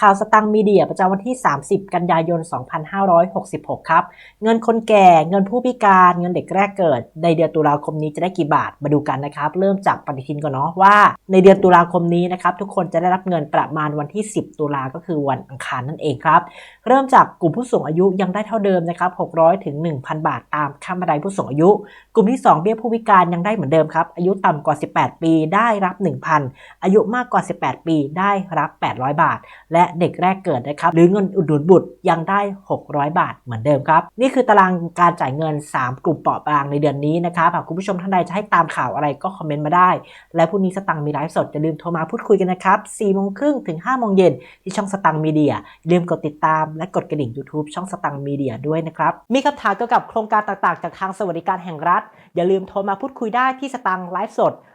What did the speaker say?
ข่าวสตังมีเดียประจำวันที่ 30 กันยายน 2566 ครับ เงินคนแก่ เงินผู้พิการ เงินเด็กแรกเกิด ในเดือนตุลาคมนี้จะได้กี่บาท มาดูกันนะครับ เริ่มจากปฏิทินก่อนเนาะว่า ในเดือนตุลาคมนี้นะครับ ทุกคนจะได้รับเงินประมาณวันที่ 10 ตุลาก็คือวันอังคารนั่นเองครับ เริ่มจากกลุ่มผู้สูงอายุยังได้เท่าเดิมนะครับ 600 ถึง 1,000 บาทตามขั้นบันไดผู้สูงอายุ กลุ่มที่ 2 เบี้ยผู้พิการยังได้เหมือนเดิมครับ อายุต่ำกว่า 18 ปีได้รับ 1,000 อายุมากกว่า 18 ปีได้รับ 800 บาท และเด็กแรกเกิดนะครับหรือเงินอุดหนุนบุตรยังได้ 600 บาทเหมือนเดิมครับนี่คือตารางการจ่ายเงิน 3 กลุ่มเปราะบางในเดือนนี้นะครับหากคุณผู้ชมท่านใดจะให้ตามข่าวอะไรก็คอมเมนต์มาได้ และพรุ่งนี้สตังมีไลฟ์สดอย่าลืมโทรมาพูดคุยกันนะครับ4โมงครึ่งถึง5โมงเย็นที่ช่องสตังมีเดียลืมกดติดตามและกดกระดิ่ง YouTube ช่องสตังมีเดียด้วยนะครับมีคำถามเกี่ยวกับโครงการต่างๆ จากทางสวัสดิการแห่งรัฐ อย่าลืมโทรมาพูดคุยได้ที่สตังไลฟ์สด